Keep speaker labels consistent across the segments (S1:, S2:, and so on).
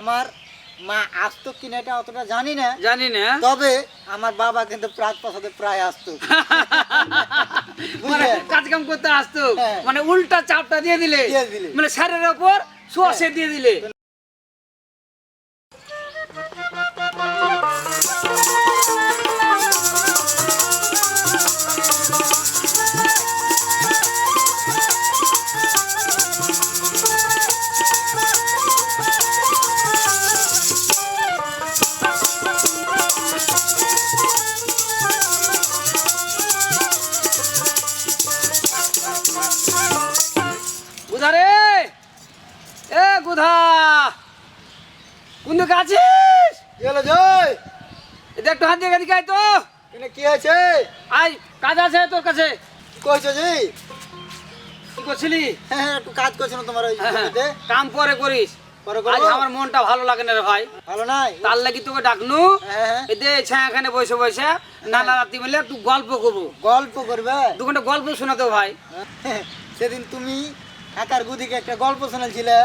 S1: আমার মা আসতো কিনা এটা অতটা জানি না।
S2: জানি না।
S1: তবে আমার বাবা কিন্তু প্রাক প্রসাদে প্রায় আসতো।
S2: মানে
S1: কাজকাম
S2: কাজ কাম করতে আসতো।
S1: হ্যাঁ।
S2: মানে উল্টা চাপটা দিয়ে দিলে।
S1: দিয়ে দিলে।
S2: মানে স্যারের ওপর সোয়াশে দিয়ে দিলে। এ কোন দিকে আছিস?
S1: কি জয়?
S2: এটা একটু হাত দিয়ে এদিকে আয় তো।
S1: এখানে কি আছে?
S2: আয় কাজ আছে তোর কাছে।
S1: কইছো জি?
S2: কি করছিলি?
S1: হ্যাঁ হ্যাঁ, একটু কাজ করছ তোমার ওই
S2: হ্যাঁ।
S1: জমিতে
S2: কাম পরে করিস।
S1: পরে
S2: আজ আমার মনটা ভালো লাগে না রে ভাই।
S1: ভালো নাই?
S2: তার লাগি তোকে ডাকনু।
S1: হ্যাঁ হ্যাঁ।
S2: এখানে বসে বসে। নানা রাত্রি মিলে একটু গল্প করব।
S1: গল্প করবে?
S2: দু ঘণ্টা গল্প শোনাতো ভাই।
S1: সেদিন তুমি একার গুদিকে একটা গল্প শোনাছিলে?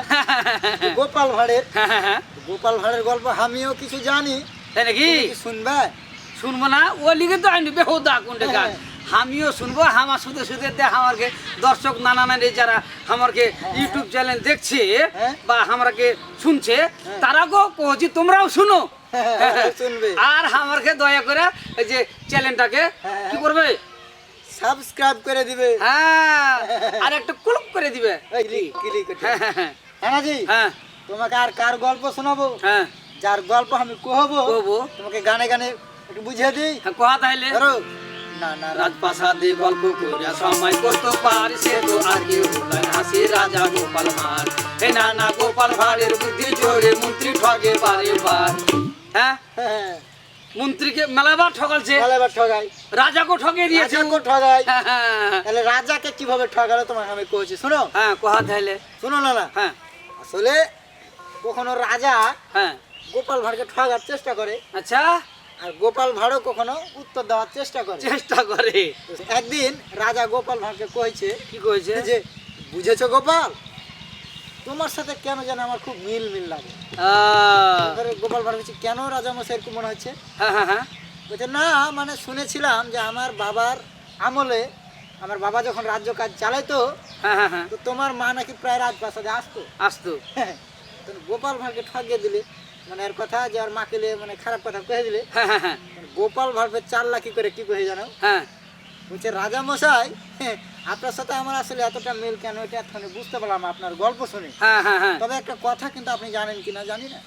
S1: গোপাল ভাড়ের।
S2: হ্যাঁ হ্যাঁ হ্যাঁ
S1: গোপাল ভাড়ের গল্প আমিও কিছু জানি।
S2: তাই নাকি?
S1: শুনবে?
S2: শুনব না? ও লিখে তো আইনি বেহুদা কোনটা গান। আমিও শুনব আমার শুধু শুধু দেখ আমাকে দর্শক নানা নানি যারা আমাকে ইউটিউব চ্যানেল দেখছে
S1: হ্যাঁ।
S2: বা আমাকে শুনছে তারা গো কহছি তোমরাও শুনো।
S1: হ্যাঁ, শুনবে।
S2: আর আমাকে দয়া করে এই যে চ্যানেলটাকে
S1: হ্যাঁ।
S2: কি করবে?
S1: সাবস্ক্রাইব করে দিবে।
S2: হ্যাঁ আর একটা ক্লিক করে দিবে।
S1: ওই ক্লিক ক্লিক
S2: হ্যাঁ হ্যাঁ হ্যাঁ।
S1: হ্যাঁ জি
S2: হ্যাঁ।
S1: তোমাকে আর কার গল্প শোনাবো?
S2: হ্যাঁ।
S1: যার গল্প আমি কহবো
S2: কহবো।
S1: তোমাকে গানে গানে একটু বুঝিয়ে দিই।
S2: হ্যাঁ কোয়া তাইলে?
S1: ধরো। না না রাত
S2: রাজপ্রাসাদে গল্প করে সময় করতে পারি সে তো আর কেউ হাসি রাজা গোপাল ভাঁড়। হে নানা গোপাল ভাঁড়ের বুদ্ধি জোরে মন্ত্রী ঠগে বারে বার। হ্যাঁ?
S1: হ্যাঁ।
S2: মন্ত্রীকে মেলাবার ঠকালছে
S1: তাহলে এবার ঠগাই
S2: রাজাকে ঠকে দিয়েছে।
S1: রাজাকে ঠগাই
S2: হ্যাঁ হ্যাঁ।
S1: তাহলে রাজাকে কীভাবে ঠগালো তোমাকে আমি কইছি শোনো।
S2: হ্যাঁ কোহা তাইলে।
S1: শোনো না না
S2: হ্যাঁ।
S1: আসলে কখনো রাজা
S2: হ্যাঁ।
S1: গোপাল ভাঁড়কে ঠগার চেষ্টা করে
S2: আচ্ছা।
S1: আর গোপাল ভাঁড়ও কখনো উত্তর দেওয়ার চেষ্টা করে।
S2: চেষ্টা করে।
S1: একদিন রাজা গোপাল ভাঁড়কে কইছে
S2: কি কইছে
S1: যে বুঝেছ গোপাল? তোমার সাথে কেন যেন আমার খুব মিল মিল লাগে?
S2: আহ,
S1: গোপাল ভাঁড় বলছে কেন রাজা মশাই এরকম মনে হচ্ছে?
S2: হ্যাঁ হ্যাঁ হ্যাঁ।
S1: বলছে না মানে শুনেছিলাম যে আমার বাবার আমলে আমার বাবা যখন রাজ্য কাজ চালাইতো
S2: হ্যাঁ হ্যাঁ হ্যাঁ।
S1: তো তোমার মা নাকি প্রায় রাজপ্রাসাদে আসতো?
S2: আসতো।
S1: তো গোপাল ভাঁড়কে ঠকিয়ে দিলে। মানে এর কথা যে আর মাকে মানে খারাপ কথা কয়ে দিলে।
S2: হ্যাঁ হ্যাঁ হ্যাঁ।
S1: গোপাল ভাঁড়কে চার লাখি করে কি কয়ে জানো?
S2: হ্যাঁ।
S1: বলছে রাজা মশাই আপনার সাথে আমার আসলে এতটা মিল কেন? এটা এতক্ষণে বুঝতে পারলাম আপনার গল্প শুনে।
S2: হ্যাঁ হ্যাঁ হ্যাঁ।
S1: তবে একটা কথা কিন্তু আপনি জানেন কিনা জানি না।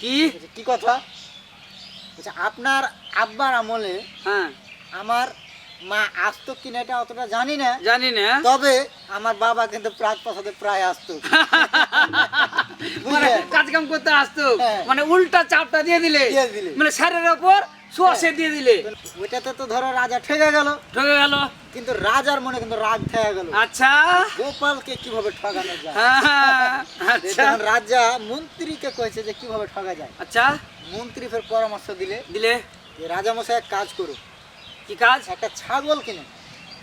S2: কি?
S1: কি কথা? বলছে, আপনার আব্বার আমলে
S2: হ্যাঁ।
S1: আমার মা আসতো কিনা এটা অতটা জানি না।
S2: জানি না।
S1: তবে আমার বাবা কিন্তু প্রাক প্রসাদে প্রায় আসতো।
S2: মানে কাজ কাম করতে আসতো।
S1: হ্যাঁ।
S2: মানে উল্টা চাপটা দিয়ে দিলে।
S1: দিয়ে দিলে।
S2: মানে স্যারের ওপর সোয়াশে দিয়ে দিলে।
S1: ওইটাতে তো ধরো রাজা ঠেকে গেল।
S2: ঠকে গেল।
S1: কিন্তু রাজার মনে কিন্তু রাগ থেকে গেল।
S2: আচ্ছা।
S1: গোপালকে কীভাবে ঠকানো যায়?
S2: হ্যাঁ, আচ্ছা।
S1: রাজা মন্ত্রীকে কয়েছে যে কীভাবে ঠকা যায়।
S2: আচ্ছা।
S1: মন্ত্রী ফের পরামর্শ দিলে
S2: দিলে?
S1: রাজা মশাই এক কাজ করো।
S2: কি কাজ?
S1: একটা ছাগল কিনে।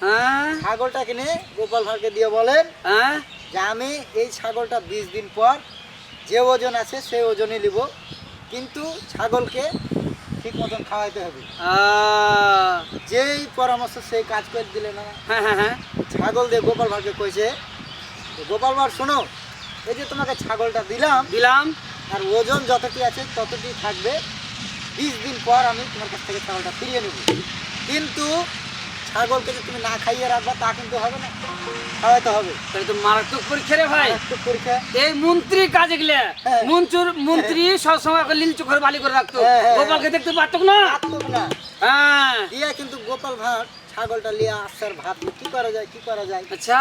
S2: হ্যাঁ।
S1: ছাগলটা কিনে গোপাল ভাঁড়কে দিয়ে বলেন
S2: হ্যাঁ।
S1: যে আমি এই ছাগলটা বিশ দিন পর যে ওজন আছে সেই ওজনই নিব। কিন্তু ছাগলকে ঠিক মতন খাওয়াইতে হবে। যেই পরামর্শ সেই কাজ করে দিলে না?
S2: হ্যাঁ হ্যাঁ হ্যাঁ।
S1: ছাগল দিয়ে গোপাল ভাঁড়কে কইছে গোপাল ভাঁড় শোনো এই যে তোমাকে ছাগলটা দিলাম
S2: দিলাম।
S1: আর ওজন যতটি আছে ততটি থাকবে বিশ দিন পর আমি তোমার কাছ থেকে ছাগলটা ফিরিয়ে নেব। কিন্তু ছাগলকে যে তুমি না খাইয়ে রাখবা তা কিন্তু হবে না। খাওয়াইতে হবে।
S2: তাহলে তো মারাত্মক পরীক্ষা রে ভাই।
S1: একটু পরীক্ষা।
S2: এই মন্ত্রী কাজ এগুলা।
S1: হ্যাঁ।
S2: মঞ্চুর মন্ত্রী সবসময় ওকে লীল চোখের বালি করে রাখতো।
S1: হ্যাঁ, হ্যাঁ,
S2: গোপালকে দেখতে পারতো না?
S1: রাখতো না।
S2: হ্যাঁ।
S1: দিয়া কিন্তু গোপাল ছাগলটা নিয়ে আসার ভাবলো কি করা যায় কি করা যায়?
S2: আচ্ছা।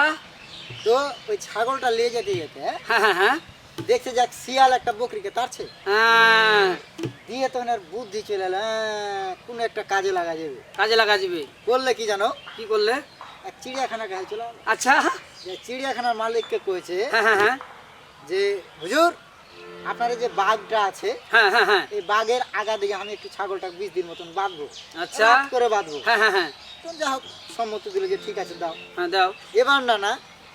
S1: তো ওই ছাগলটা নিয়ে যেতে যেতে
S2: হ্যাঁ হ্যাঁ হ্যাঁ।
S1: দেখছে যাক শিয়াল একটা বকরিকে তারছে
S2: হ্যাঁ।
S1: দিয়ে তখন আর বুদ্ধি চলে এলো হ্যাঁ, কোন একটা কাজে লাগা যাবে।
S2: কাজে লাগা যাবে।
S1: করলে কি জানো?
S2: কি করলে?
S1: এক চিড়িয়াখানা কাছে চলে
S2: আচ্ছা।
S1: চিড়িয়াখানার মালিককে কয়েছে
S2: হ্যাঁ
S1: যে হুজুর আপনার যে বাঘটা আছে
S2: হ্যাঁ হ্যাঁ হ্যাঁ।
S1: এই বাঘের আগা দিকে আমি একটু ছাগলটা বিশ দিন মতন বাঁধবো।
S2: আচ্ছা।
S1: করে বাঁধবো।
S2: হ্যাঁ হ্যাঁ হ্যাঁ।
S1: যা হোক সম্মতি দিল যে ঠিক আছে দাও।
S2: হ্যাঁ দাও।
S1: এবার না না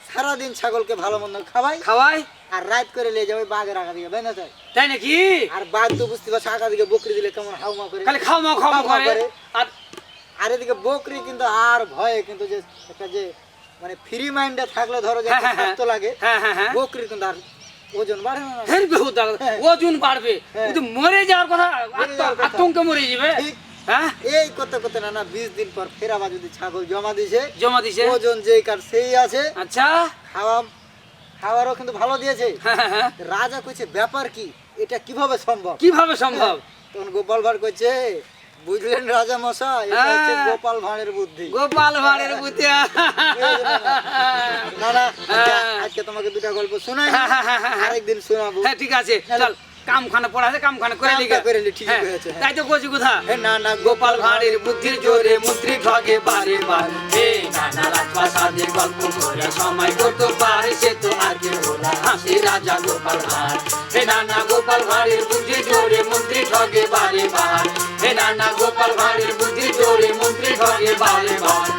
S1: সারাদিন ছাগলকে ভালো মন্দ খাওয়াই
S2: খাওয়াই
S1: আর রাত করে নিয়ে যাবে বাঘের আগা দিকে বেঁধে যায়
S2: তাই নাকি
S1: আর বাঘ তো বুঝতে পারছে আগা দিকে বকরি দিলে কেমন হাউমা করে
S2: খালি খাও মা খাও মা
S1: খাও মা
S2: করে। আর
S1: আর এদিকে বকরি কিন্তু আর ভয়ে কিন্তু যে একটা যে মানে ফ্রি মাইন্ডে থাকলে ধরো যে
S2: হ্যাঁ, হ্যাঁ।
S1: শক্ত লাগে
S2: হ্যাঁ হ্যাঁ
S1: বকরি কিন্তু আর ওজন বাড়ে না।
S2: ওজন বাড়বে। ও তো মরে যাওয়ার কথা
S1: মরে যাওয়ার কথা।
S2: আতঙ্কে মরে যাবে
S1: ঠিক।
S2: হ্যাঁ?
S1: এই করতে করতে না না বিশ দিন পর ফের আবার যদি ছাগল জমা দিছে
S2: জমা দিছে?
S1: ওজন যেই কার সেই আছে।
S2: আচ্ছা।
S1: খাওয়া খাওয়ারও কিন্তু ভালো দিয়েছে।
S2: হ্যাঁ, হ্যাঁ।
S1: রাজা কইছে ব্যাপার কি? এটা কীভাবে সম্ভব?
S2: কীভাবে সম্ভব?
S1: তখন গোপাল ভাঁড় কইছে বুঝলেন রাজা মশাই এটা হচ্ছে। গোপাল ভাঁড়ের বুদ্ধি।
S2: গোপাল ভাঁড়ের বুতিয়া
S1: না না আজকে- তোমাকে দুটা গল্প শোনাই। আরেকদিন শোনাবো।
S2: হ্যাঁ ঠিক আছে চল। কামখানা পড়া আছে কামখানা করে লিখে
S1: করে লি ঠিক হয়েছে হ্যাঁ,
S2: তাই তো কোজি কথা
S1: হে না না
S2: গোপাল ভাঁড়ের বুদ্ধির জোরে মুদ্রি ঠগে বারে বারে। হে নানা রাজপা সাদে গল্প করে সময় করতে পারে সে তো আগে বলা হাসি রাজা গোপাল ভাঁড়। হে নানা গোপাল ভাঁড়ের বুদ্ধির জোরে মুদ্রি ঠগে বারে বারে। হে নানা গোপাল ভাঁড়ের বুদ্ধির জোরে মুদ্রি ঠগে বারে বারে।